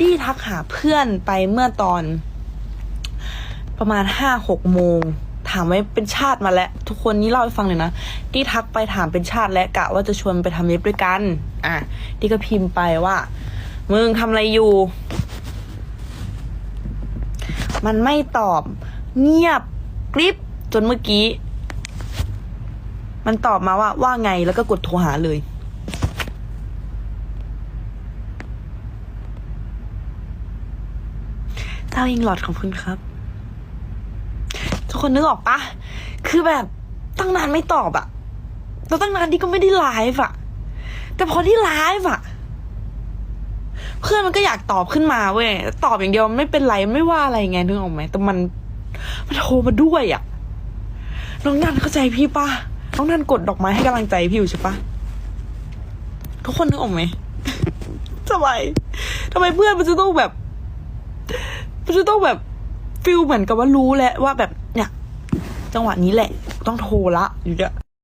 ดี้ทักหาเพื่อนไปเมื่อตอน ประมาณห้าหกโมง ถามไว้เป็นชาติมาแล้ว ทุกคนนี่เล่าให้ฟังเลยนะดี้ทักไปถามเป็นชาติและกะว่าจะชวนไปทำเล็บด้วยกัน อะดี้ก็พิมพ์ไปว่า มึงทำอะไรอยู่ มันไม่ตอบ เงียบกริบจนเมื่อกี้ มันตอบมาว่าว่าไงแล้วก็กดโทรหาเลย เจ้าอิงหลอดขอบคุณครับ ทุกคนนึกออกปะคือแบบตั้งนานไม่ตอบอะแล้วตั้งนานที่ก็ไม่ได้ไลฟ์อะแต่พอที่ไลฟ์อะเพื่อนมันก็อยากตอบขึ้นมาเว้ยตอบอย่างเดียวมันไม่เป็นไรไม่ว่าอะไรไงนึกออกไหมแต่มันมันโทรมาด้วยอะน้องนันเข้าใจพี่ปะน้องนันกดดอกไม้ให้กำลังใจพี่อยู่ใช่ปะทุกคนนึกออกไหมทำไมทำไมเพื่อนมันจะต้องแบบ จะต้องแบบฟิลเหมือนกับว่ารู้แล้วว่าแบบเนี่ย จังหวะนี้แหละ ต้องโทรละอย่างเงี้ย